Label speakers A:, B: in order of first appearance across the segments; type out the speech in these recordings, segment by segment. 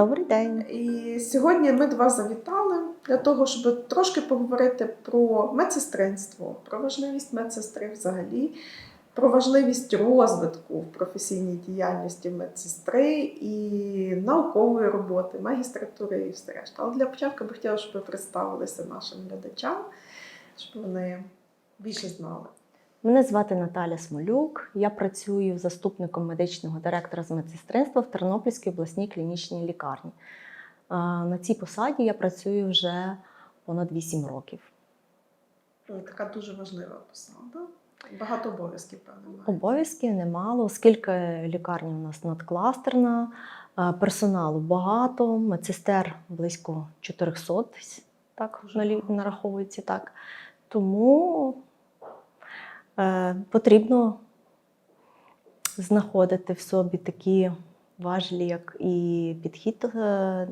A: добрий день.
B: І сьогодні ми до вас завітали для того, щоб трошки поговорити про медсестринство, про важливість медсестри взагалі, про важливість розвитку в професійній діяльності медсестри і наукової роботи, магістратури і все решта. Але для початку би хотіла, щоб ви представилися нашим глядачам, щоб вони більше знали.
A: Мене звати Наталя Смолюк. Я працюю заступником медичного директора з медсестринства в Тернопільській обласній клінічній лікарні. На цій посаді я працюю вже понад 8 років.
B: Ну, Така дуже важлива посада. Багато обов'язків, певно.
A: Обов'язків немало, оскільки лікарня у нас надкластерна, персоналу багато, медсестер близько 400 так нараховується так. Тому потрібно знаходити в собі такі важлі, як і підхід. Е,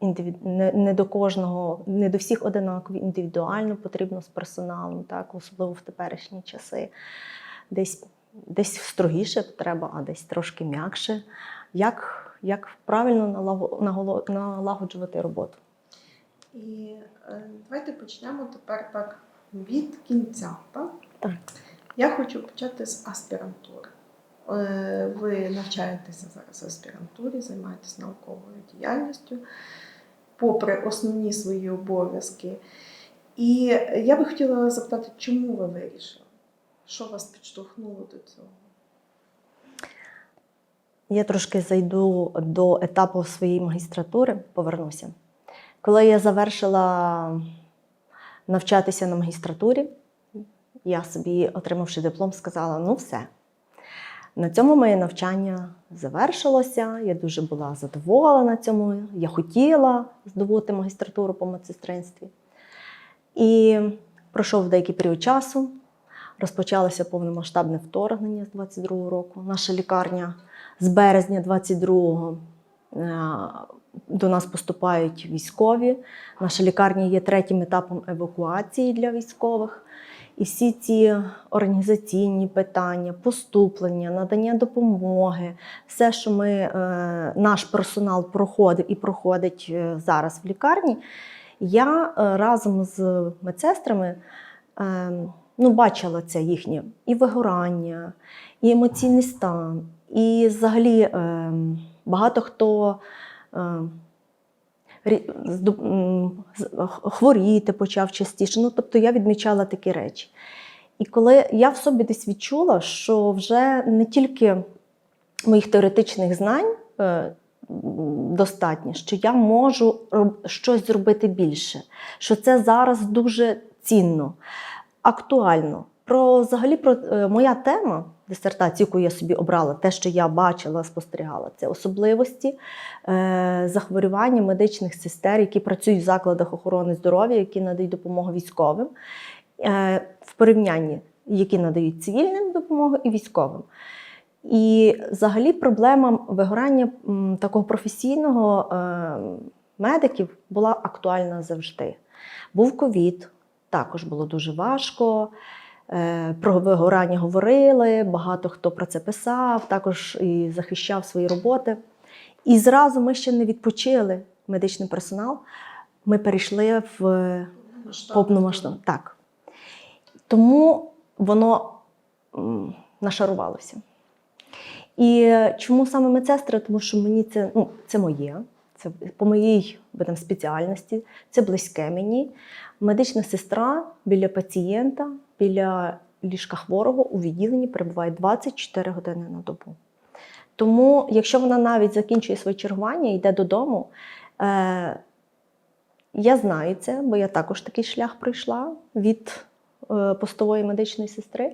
A: не, не до кожного, не до всіх одинакові, індивідуально потрібно з персоналом, так, особливо в теперішні часи. Десь, десь строгіше треба, а десь трошки м'якше. Як, як правильно налагоджувати роботу?
B: І е, давайте почнемо тепер так від кінця. Так?
A: Так.
B: Я хочу почати з аспірантури. Е, Ви навчаєтеся зараз в аспірантурі, займаєтесь науковою діяльністю, попри основні свої обов'язки. І я би хотіла запитати, чому ви вирішили? Що вас підштовхнуло до цього?
A: Я трошки зайду до етапу своєї магістратури, повернуся. Коли я завершила навчатися на магістратурі, я собі, отримавши диплом, сказала: ну все. На цьому моє навчання завершилося. Я дуже була задоволена цьому. Я хотіла здобути магістратуру по медсестринстві. І пройшов деякий період часу. Розпочалося повномасштабне вторгнення з 22-го року. Наша лікарня з березня 22-го е, до нас поступають військові. Наша лікарня є третім етапом евакуації для військових. І всі ці організаційні питання, поступлення, надання допомоги, все, що ми, е, наш персонал проходив і проходить е, зараз в лікарні, я е, разом з медсестрами ну, бачила це їхнє і вигорання, і емоційний стан, і взагалі е, багато хто. е, рі- здоб- м, з- х- хворіти почав частіше. Ну, тобто я відмічала такі речі. І коли я в собі десь відчула, що вже не тільки моїх теоретичних знань е, достатньо, що я можу щось зробити більше, що це зараз дуже цінно, актуально. Про взагалі про е, моя тема дисертації, яку я собі обрала, те, що я бачила, спостерігала, це особливості е, захворювання медичних сестер, які працюють в закладах охорони здоров'я, які надають допомогу військовим, е, в порівнянні, які надають цивільним допомогу і військовим. І взагалі проблема вигорання такого професійного медиків була актуальна завжди. Був ковід, також було дуже важко. Е, Про вигорання говорили, багато хто про це писав, також і захищав свої роботи. І зразу ми ще не відпочили медичний персонал. Ми перейшли в повномасштаб. Так. Тому воно нашарувалося. І е, чому саме медсестри? Тому що мені це, ну, це моє, це по моїй будемо, спеціальності, це близьке мені. Медична сестра біля пацієнта, біля ліжка хворого у відділенні перебуває 24 години на добу. Тому, якщо вона навіть закінчує своє чергування і йде додому, е, я знаю це, бо я також такий шлях пройшла від е, постової медичної сестри.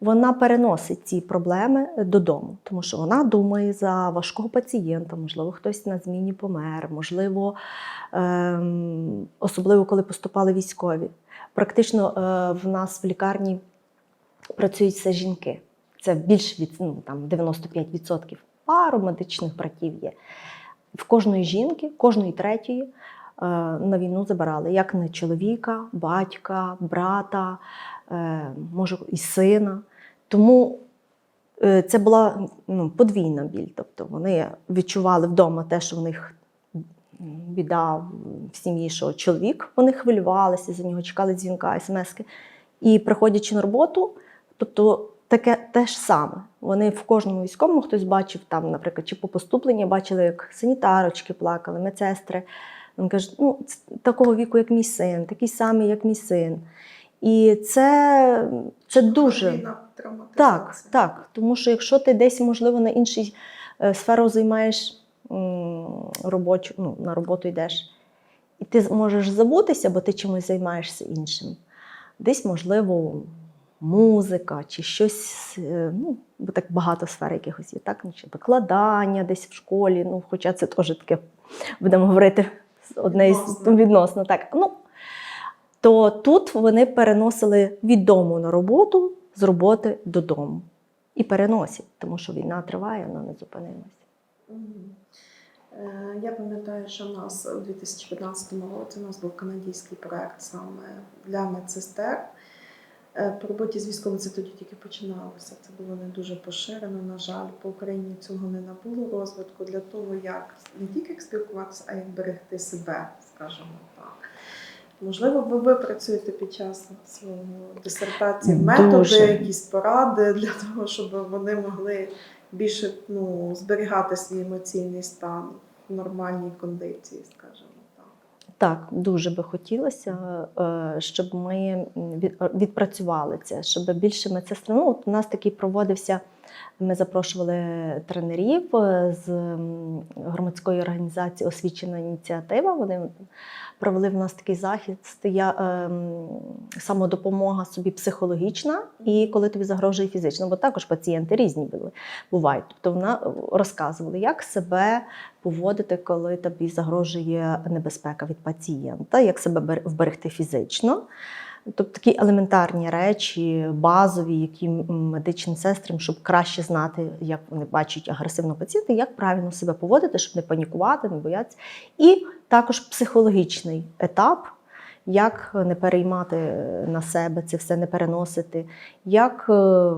A: Вона переносить ці проблеми додому, тому що вона думає за важкого пацієнта, можливо, хтось на зміні помер, можливо, ем, особливо коли поступали військові. Практично е, в нас в лікарні працюють все жінки. Це більше від ну, там, 95% пару медичних братів є. В кожної жінки, кожної третьої е, на війну забирали як не чоловіка, батька, брата, е, може і сина. Тому це була ну, подвійна біль. Тобто вони відчували вдома те, що в них біда в сім'ї, що чоловік, вони хвилювалися за нього, чекали дзвінка, смски. І приходячи на роботу, тобто таке те ж саме. Вони в кожному військовому хтось бачив там, наприклад, чи по поступленні бачили, як санітарочки плакали, медсестри. Він каже, ну, такого віку, як мій син, такий самий, як мій син. І це, це дуже. Так, так. Тому що якщо ти десь, можливо, на іншій е, сферу займаєш робочу, ну, на роботу йдеш, і ти можеш забутися, бо ти чимось займаєшся іншим. Десь, можливо, музика чи щось, е, ну, бо так багато сфер якихось є, так? Ну, чи викладання десь в школі, ну, хоча це теж таке, будемо говорити, одне із
B: Відносно.
A: відносно. Так. Ну, то тут вони переносили від дому на роботу, з роботи додому. І переносять, тому що війна триває, вона не зупинилася.
B: Е, Я пам'ятаю, що в нас у 2015 році у нас був канадський проект саме для медсестер. Е, По роботі з військовими це тоді тільки починалося. Це було не дуже поширено. На жаль, по Україні цього не набуло розвитку для того, як не тільки як спілкуватися, а як берегти себе, скажімо так. Можливо, ви, ви працюєте під час свого дисертації
A: Дуже.
B: якісь поради для того, щоб вони могли більше ну, зберігати свій емоційний стан в нормальній кондиції, скажімо так.
A: Так, дуже би хотілося, е, щоб ми відпрацювали це, щоб більше медсестри. Ну, от у нас такий проводився. Ми запрошували тренерів е, з громадської організації Освічена ініціатива. Вони провели в нас такий захід я, ем, самодопомога собі психологічна, і коли тобі загрожує фізично, бо також пацієнти різні були, бувають. Тобто вона е, розказувала, як себе поводити, коли тобі загрожує небезпека від пацієнта, як себе бер- вберегти фізично. Тобто такі елементарні речі, базові, які медичним сестрам, щоб краще знати, як вони бачать агресивного пацієнта, як правильно себе поводити, щоб не панікувати, не боятися. І також психологічний етап, як не переймати на себе це все, не переносити, як е,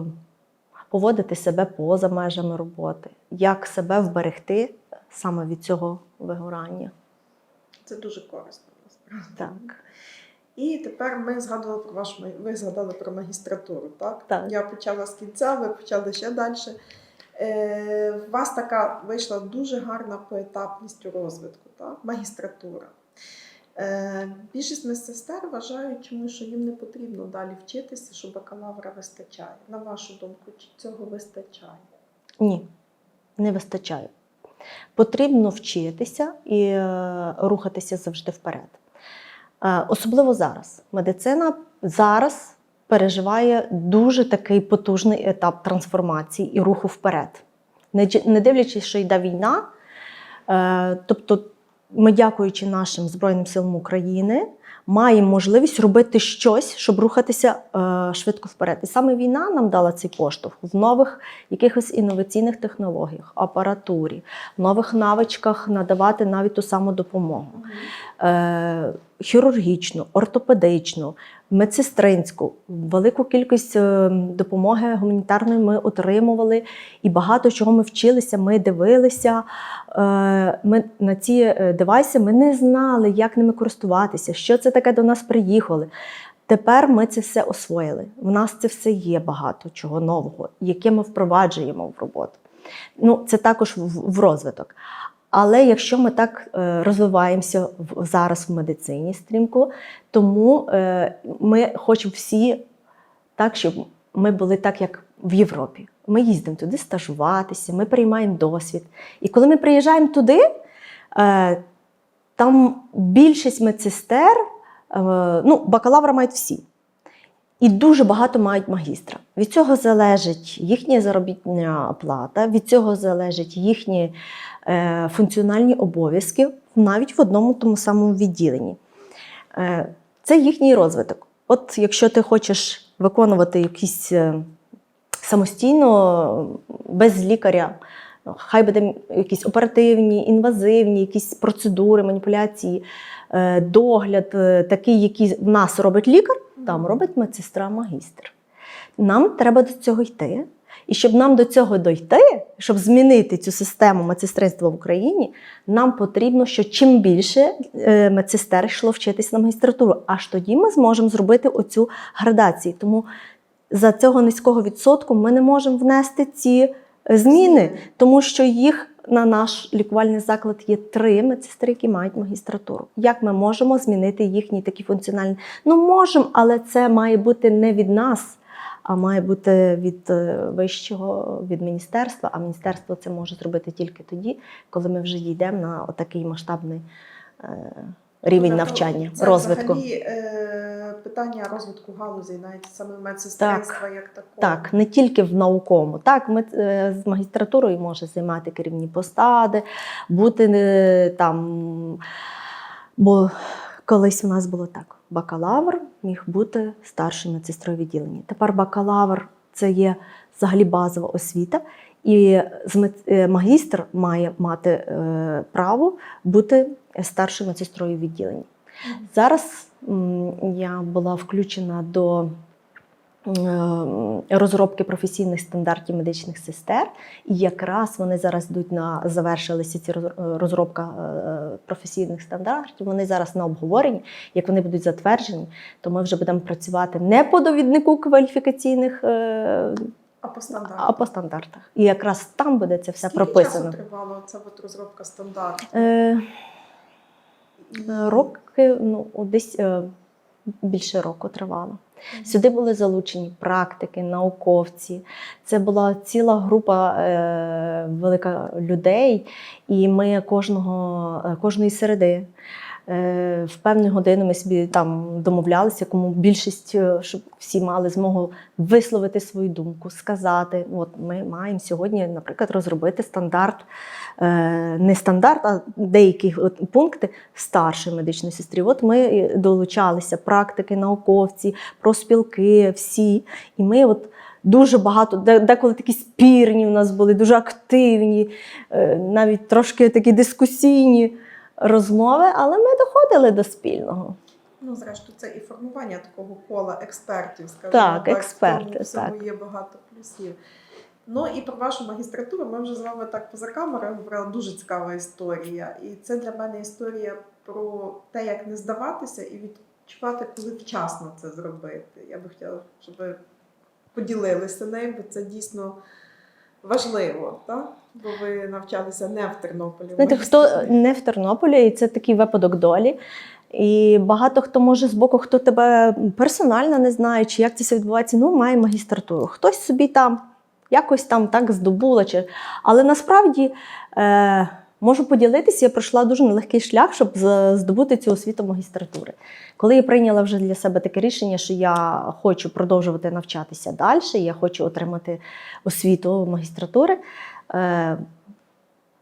A: поводити себе поза межами роботи, як себе вберегти саме від цього вигорання.
B: Це дуже корисно насправді.
A: Так.
B: І тепер ми згадували про ваш ви згадали про магістратуру, так?
A: Так.
B: Я почала з кінця, ви почали ще далі. Е, у вас така вийшла дуже гарна поетапність у розвитку, так? магістратура. Е, більшість медсестер вважають, чому що їм не потрібно далі вчитися, що бакалавра вистачає. На вашу думку, чи цього вистачає?
A: Ні, не вистачає. Потрібно вчитися і е, рухатися завжди вперед. Е, Особливо зараз. Медицина зараз переживає дуже такий потужний етап трансформації і руху вперед. Не дивлячись, що йде війна, е, тобто ми, дякуючи нашим Збройним силам України, маємо можливість робити щось, щоб рухатися е, швидко вперед. І саме війна нам дала цей поштовх в нових якихось інноваційних технологіях, апаратурі, в нових навичках надавати навіть ту саму допомогу. Хірургічну, ортопедичну, медсестринську, велику кількість е, допомоги гуманітарної ми отримували, і багато чого ми вчилися, ми дивилися. Е, Ми на ці е, девайси ми не знали, як ними користуватися, що це таке до нас приїхали. Тепер ми це все освоїли. В нас це все є багато чого нового, яке ми впроваджуємо в роботу. Ну, це також в розвиток. Але якщо ми так е, розвиваємося зараз в медицині стрімко, тому е, ми хочемо всі так, щоб ми були так, як в Європі. Ми їздимо туди стажуватися, ми приймаємо досвід. І коли ми приїжджаємо туди, е, там більшість медсестер, ну, бакалавра мають всі. І дуже багато мають магістра. Від цього залежить їхня заробітна плата, від цього залежать їхні е, функціональні обов'язки навіть в одному тому самому відділенні. Е, це їхній розвиток. От якщо ти хочеш виконувати якісь е, самостійно, без лікаря, ну, хай буде якісь оперативні, інвазивні, якісь процедури, маніпуляції, догляд, е, такий, який в нас робить лікар, там робить медсестра магістр. Нам треба до цього йти. І щоб нам до цього дойти, щоб змінити цю систему медсестринства в Україні, нам потрібно, що чим більше е, медсестер йшло вчитись на магістратуру, аж тоді ми зможемо зробити оцю градацію. Тому за цього низького відсотку ми не можемо внести ці е, зміни, тому що їх на наш лікувальний заклад є три медсестри, які мають магістратуру. Як ми можемо змінити їхній такий функціональний? Ну можемо, але це має бути не від нас, а має бути від е, вищого, від міністерства. А міністерство це може зробити тільки тоді, коли ми вже йдемо на такий масштабний е, рівень навчання,
B: це
A: розвитку.
B: Взагалі, е, питання розвитку галузей, навіть саме медсестринства як такого.
A: Так, не тільки в науковому. Так, ми е, з магістратурою може займати керівні посади, бути е, там. Бо колись у нас було так: бакалавр міг бути старшою медсестрою відділення. Тепер бакалавр це є взагалі базова освіта, і мед- е, магістр має мати е, право бути старшою медсестрою відділення. Зараз я була включена до розробки професійних стандартів медичних сестер, і якраз вони зараз йдуть на завершилися ці роз- розробка е, професійних стандартів. Вони зараз на обговоренні. Як вони будуть затверджені, то ми вже будемо працювати не по довіднику кваліфікаційних, е,
B: А по стандарту.
A: а по стандартах. І якраз там буде це все
B: Скільки
A: прописано.
B: часу тривало ця от розробка стандарту?
A: Е, Роки, ну, десь е, більше року тривало. Сюди були залучені практики, науковці. Це була ціла група е, велика людей, і ми кожного, е, кожної середи. е, В певні години ми собі там домовлялися, кому більшість, е, щоб всі мали змогу висловити свою думку, сказати. От ми маємо сьогодні, наприклад, розробити стандарт, не стандарт, а деякі пункти старшої медичної сестрі. От ми долучалися, практики, науковці, проспілки, всі. І ми от дуже багато, деколи такі спірні у нас були, дуже активні, е, навіть трошки такі дискусійні розмови, але ми доходили до спільного.
B: Ну, зрештою, це і формування такого кола експертів, скажімо
A: Так,
B: так.
A: експерти,
B: тому
A: так.
B: є багато плюсів. Ну і про вашу магістратуру ми вже з вами так поза камерою говорили. Дуже цікава історія. І це для мене історія про те, як не здаватися і відчувати, коли вчасно це зробити. Я би хотіла, щоб ви поділилися нею, бо це дійсно важливо, так? Бо ви навчалися не в Тернополі.
A: Знаєте, хто не в Тернополі, і це такий випадок долі. І багато хто може з боку, хто тебе персонально не знає, чи як це все відбувається, ну, має магістратуру. Хтось собі там якось там так здобула. Чи... Але насправді е, можу поділитися, я пройшла дуже нелегкий шлях, щоб здобути цю освіту магістратури. Коли я прийняла вже для себе таке рішення, що я хочу продовжувати навчатися далі, я хочу отримати освіту магістратури. Е,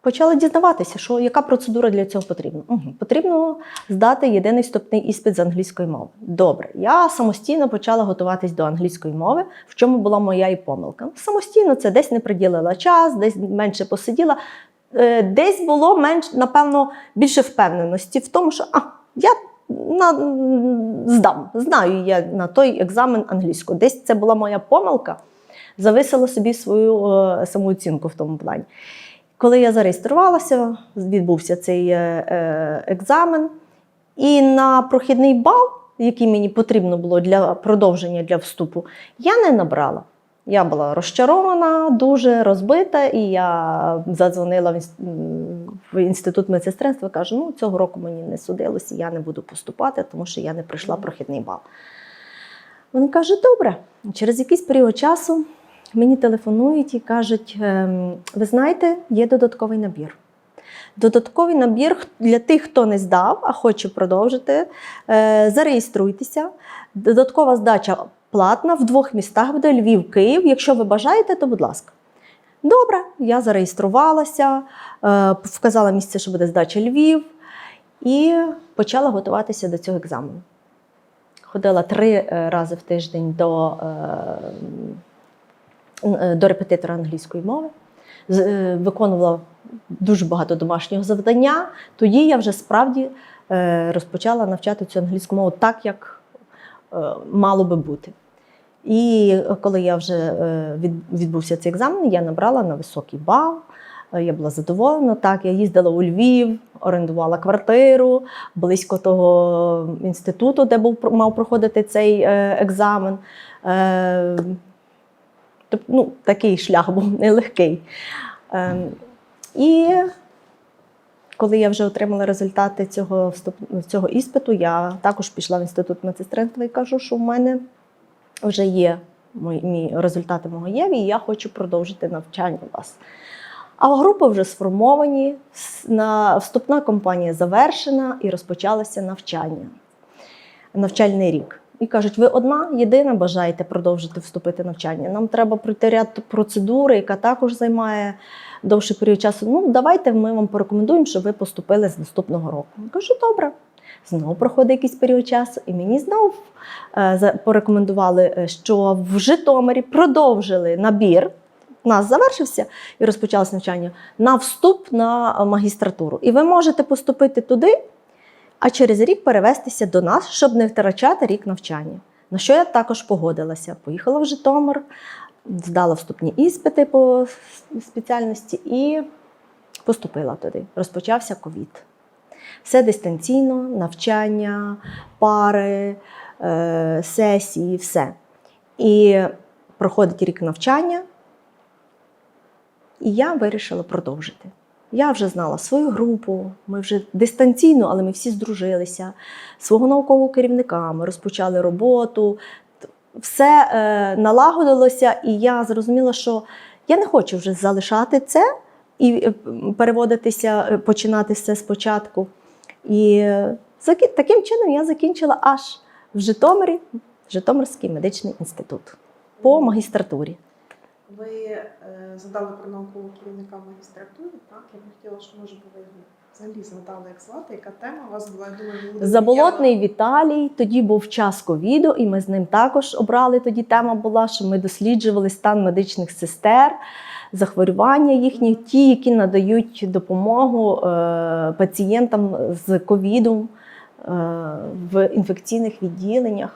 A: Почала дізнаватися, що яка процедура для цього потрібна. Угу. Потрібно здати єдиний вступний іспит з англійської мови. Добре, я самостійно почала готуватись до англійської мови, в чому була моя і помилка. Самостійно це десь не приділила час, десь менше посиділа. Е, Десь було менш, напевно, більше впевненості в тому, що а, я на, здам, знаю я на той екзамен англійську. Десь це була моя помилка, зависила собі свою е, самооцінку в тому плані. Коли я зареєструвалася, відбувся цей е, е, екзамен, і на прохідний бал, який мені потрібно було для продовження для вступу, я не набрала. Я була розчарована, дуже розбита, і я задзвонила в інститут медсестринства. Кажу, ну цього року мені не судилося, я не буду поступати, тому що я не пройшла прохідний бал. Вони кажуть, добре, через якийсь період часу мені телефонують і кажуть: «Ем, ви знаєте, є додатковий набір. Додатковий набір для тих, хто не здав, а хоче продовжити. Е, Зареєструйтеся. Додаткова здача платна в двох містах буде Львів, Київ. Якщо ви бажаєте, то будь ласка. Добре, я зареєструвалася, е, вказала місце, що буде здача Львів, і почала готуватися до цього екзамену. Ходила три е, рази в тиждень до, е, до репетитора англійської мови, виконувала дуже багато домашнього завдання. Тоді я вже справді розпочала навчати цю англійську мову так, як мало би бути. І коли я вже е, відбувся цей екзамен, я набрала на високий бал. Е, Я була задоволена. Так, я їздила у Львів, орендувала квартиру близько того інституту, де був мав проходити цей е, екзамен. Тобто, ну, такий шлях був нелегкий. І коли я вже отримала результати цього, цього іспиту, я також пішла в інститут медсестринства і кажу, що в мене вже є мої, результати мого ЄВІ, і я хочу продовжити навчання у вас. А групи вже сформовані, на, вступна кампанія завершена і розпочалося навчання, навчальний рік. І кажуть, ви одна єдина бажаєте продовжити вступити навчання. Нам треба пройти ряд процедур, яка також займає довший період часу. Ну, давайте ми вам порекомендуємо, щоб ви поступили з наступного року. Я кажу, добре. Знову проходить якийсь період часу, і мені знову е, порекомендували, е, що в Житомирі продовжили набір. У нас завершився і розпочалось навчання на вступ на е, магістратуру. І ви можете поступити туди, а через рік перевестися до нас, щоб не втрачати рік навчання. На що я також погодилася. Поїхала в Житомир, здала вступні іспити по спеціальності і поступила туди. Розпочався ковід. Все дистанційно, навчання, пари, е, сесії, все. І проходить рік навчання, і я вирішила продовжити. Я вже знала свою групу, ми вже дистанційно, але ми всі здружилися, свого наукового керівника, ми розпочали роботу. Все е, налагодилося, і я зрозуміла, що я не хочу вже залишати це і е, переводитися, е, починати все спочатку. І таким чином я закінчила аж в Житомирі, Житомирський медичний інститут по магістратурі.
B: Ви е, задали про наукового керівника в магістратурі, так? Я б хотіла, щоб може би ви взагалі згадали, як звати, яка тема у вас була, я думаю,
A: Заболотний Віталій. Тоді був час ковіду, і ми з ним також обрали. Тоді тема була, що ми досліджували стан медичних сестер, захворювання їхні, ті, які надають допомогу е, пацієнтам з ковідом е, в інфекційних відділеннях.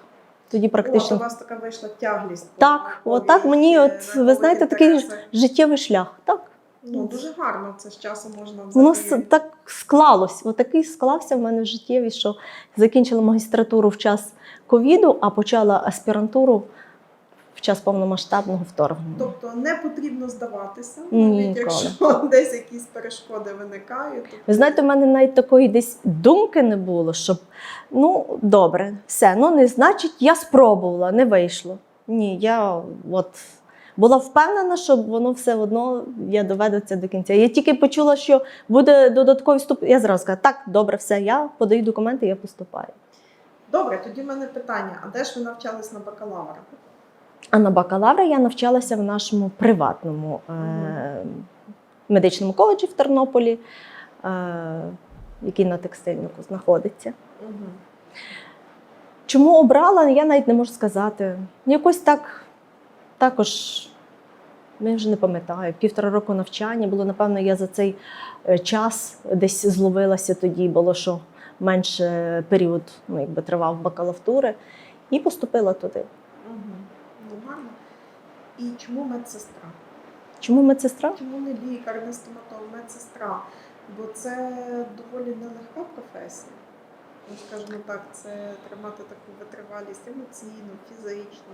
A: Тоді
B: Практично.
A: практично
B: у вас така вийшла тяглість.
A: Так, отак мені, от, ви знаєте, такий життєвий шлях. Так,
B: Ну, дуже гарно це з часом можна
A: Воно
B: взагалі.
A: с- так склалось. Отакий склався в мене в життєві, що закінчила магістратуру в час ковіду, а почала аспірантуру час повномасштабного вторгнення.
B: Тобто не потрібно здаватися, навіть
A: ніколи.
B: якщо десь якісь перешкоди виникають. Тобто,
A: Ви знаєте, в мене навіть такої десь думки не було, щоб ну добре, все, ну не значить, я спробувала, не вийшло. Ні, я от була впевнена, що воно все одно я доведу це до кінця. Я тільки почула, що буде додатковий вступ. Я зразу сказала, так, добре, все, я подаю документи, я поступаю.
B: Добре, тоді в мене питання: а де ж ви навчались на бакалавра?
A: А на бакалавра я навчалася в нашому приватному е- медичному коледжі в Тернополі, е- який на текстильнику знаходиться.
B: Угу.
A: Чому обрала, я навіть не можу сказати. Якось так також, я вже не пам'ятаю, півтора року навчання було, напевно, я за цей е, час десь зловилася тоді, було що менше період ну, якби, тривав бакалавтури, і поступила туди.
B: І чому медсестра?
A: Чому медсестра?
B: Чому не лікар, не стоматолог, медсестра? Бо це доволі нелегка професія. Ну, скажімо так, це тримати таку витривалість емоційну, фізичну.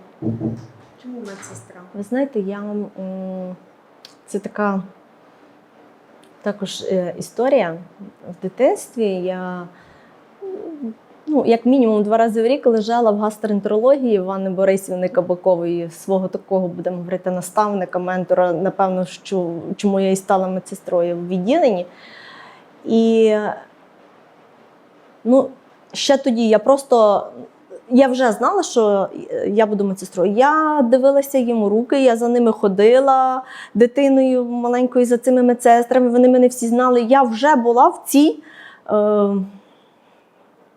B: Чому медсестра?
A: Ви знаєте, я м, це така також е, історія. В дитинстві я ну, як мінімум два рази в рік лежала в гастроентерології Івани Борисівни Кабакової, свого такого, будемо говорити, наставника, ментора, напевно, що, чому я і стала медсестрою в відділенні. І ну, ще тоді я просто я вже знала, що я буду медсестрою. Я дивилася йому руки, я за ними ходила дитиною маленькою за цими медсестрами. Вони мене всі знали. Я вже була в цій е,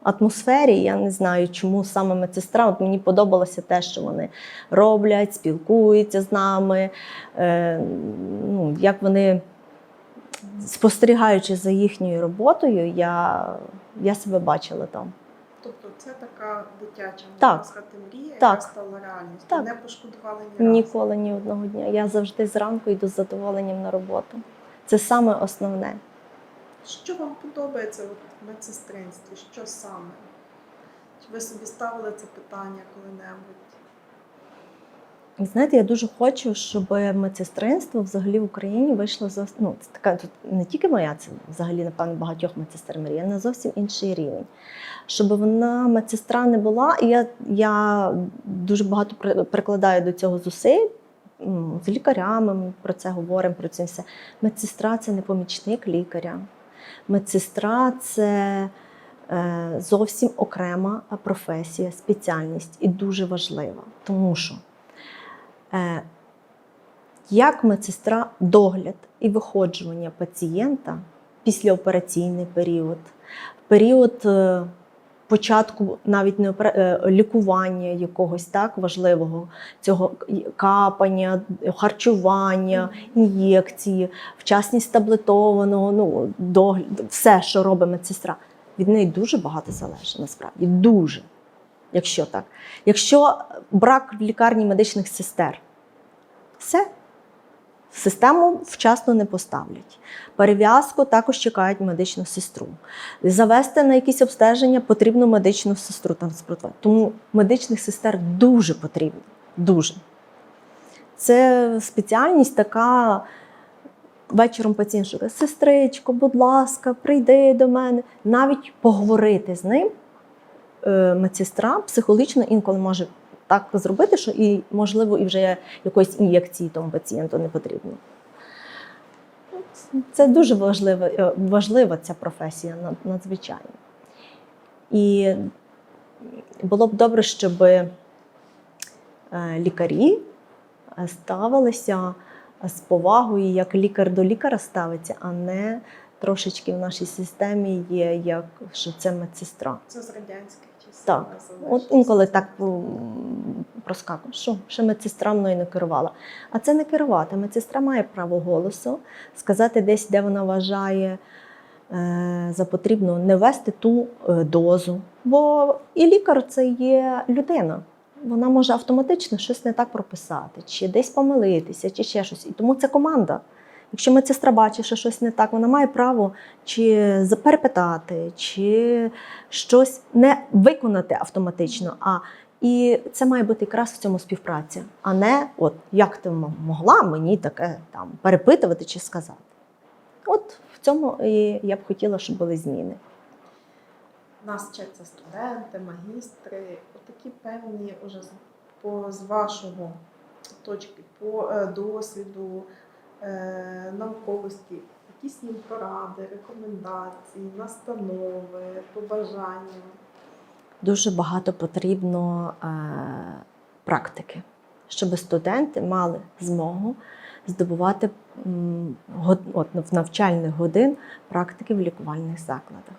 A: атмосфері. Я не знаю, чому саме медсестра. От мені подобалося те, що вони роблять, спілкуються з нами. Е, ну, як вони. Спостерігаючи за їхньою роботою, я, я себе бачила там.
B: Тобто це така дитяча
A: Так.
B: сказати, мрія,
A: Так.
B: яка стала реальністю.
A: Так.
B: Не пошкодували ні разу.
A: Ніколи ні одного дня. Я завжди зранку йду з задоволенням на роботу. Це саме основне.
B: Що вам подобається в медсестринстві? Що саме? Чи ви собі ставили це питання коли-небудь?
A: Знаєте, я дуже хочу, щоб медсестринство взагалі в Україні вийшло за ну, це така тут не тільки моя, це взагалі, напевно, багатьох медсестер мрія, на зовсім інший рівень. Щоб вона медсестра не була, і я, я дуже багато прикладаю до цього зусиль. З лікарями ми про це говоримо, про це все. Медсестра це не помічник лікаря. Медсестра це е, зовсім окрема професія, спеціальність і дуже важлива. Тому що е, як медсестра догляд і виходжування пацієнта післяопераційний період, період е, початку навіть не е, лікування якогось так важливого, цього капання, харчування, ін'єкції, вчасність таблетованого, ну, догляд, все, що робить медсестра. Від неї дуже багато залежить, насправді. Дуже. Якщо так. Якщо брак в лікарні медичних сестер, все. Систему вчасно не поставлять. Перев'язку також чекають медичну сестру. Завести на якісь обстеження потрібно медичну сестру транспортувати. Тому медичних сестер дуже потрібно. Дуже. Це спеціальність така. Вечором пацієнт шукає, сестричко, будь ласка, прийди до мене. Навіть поговорити з ним е, медсестра психологічно інколи може так зробити, що і, можливо, і вже якоїсь ін'єкції тому пацієнту не потрібно. Це дуже важлива, е, важлива ця професія, надзвичайно. І було б добре, щоб е, лікарі ставилися з повагою, як лікар до лікаря ставиться, а не трошечки в нашій системі є, як що це медсестра.
B: Це з радянських.
A: Так. От інколи так проскакує, що ще медсестра мною не керувала. А це не керувати. Медсестра має право голосу сказати десь, де вона вважає е, за потрібно не вести ту е, дозу. Бо і лікар це є людина. Вона може автоматично щось не так прописати, чи десь помилитися, чи ще щось. І тому це команда. Якщо медсестра бачить, що щось не так, вона має право чи за- перепитати, чи щось не виконати автоматично. А і це має бути якраз в цьому співпраця, а не от як ти могла мені таке там перепитувати чи сказати. От в цьому і я б хотіла, щоб були зміни.
B: Нас вчаться студенти, магістри, отакі певні уже по, з вашого точки, по е, досвіду, науковості, якісь їм поради, рекомендації, настанови, побажання.
A: Дуже багато потрібно е, практики, щоб студенти мали змогу здобувати в навчальних годин практики в лікувальних закладах.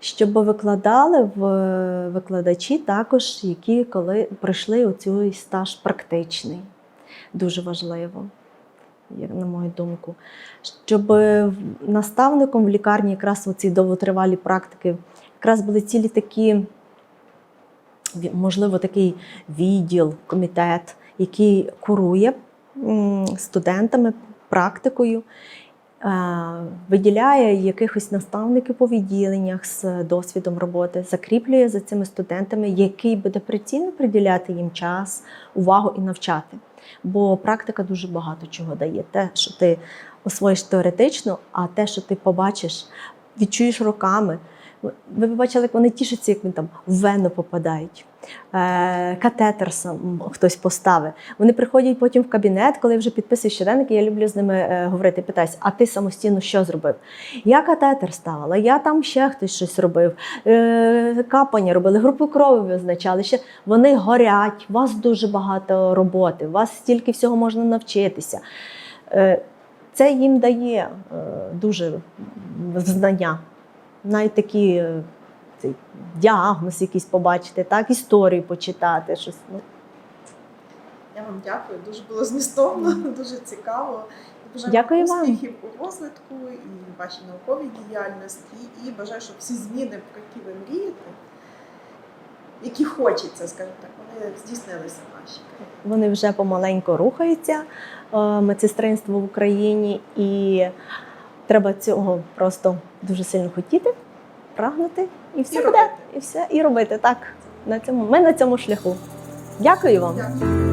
A: Щоб викладали в викладачі також, які коли пройшли оцю стаж практичний. Дуже важливо, як на мою думку. Щоб наставником в лікарні якраз ці довготривалі практики якраз були цілі такі, можливо, такий відділ, комітет, який курує студентами практикою, е, виділяє якихось наставників по відділеннях з досвідом роботи, закріплює за цими студентами, який буде прицільно приділяти їм час, увагу і навчати. Бо практика дуже багато чого дає. Те, що ти освоїш теоретично, а те, що ти побачиш, відчуєш роками. Ви б бачили, як вони тішаться, як він там в вену попадають. Е, катетер сам хтось поставив. Вони приходять потім в кабінет, коли вже підписують щоденник, і я люблю з ними е, говорити, питаюся, а ти самостійно що зробив? Я катетер ставила, я там ще хтось щось робив, е, капання робили, групу крові визначали. Ще вони горять, у вас дуже багато роботи, у вас стільки всього можна навчитися. Це їм дає дуже знання. Навіть такі е, цей, діагноз якийсь побачити, так, історію почитати. Щось. Ну,
B: Я вам дякую, дуже було змістовно, дуже цікаво. Бажаю
A: Дякую
B: вам. успіхів у розвитку і вашій науковій діяльності. І бажаю, щоб всі зміни, про які ви мрієте, які хочеться, скажімо так, вони здійснилися країні.
A: Вони вже помаленьку рухаються е, медсестринство в Україні, і треба цього просто дуже сильно хотіти, прагнути, і все
B: І
A: буде.
B: робити.
A: І все, і робити так. На цьому ми на цьому шляху. Дякую вам.
B: Дякую.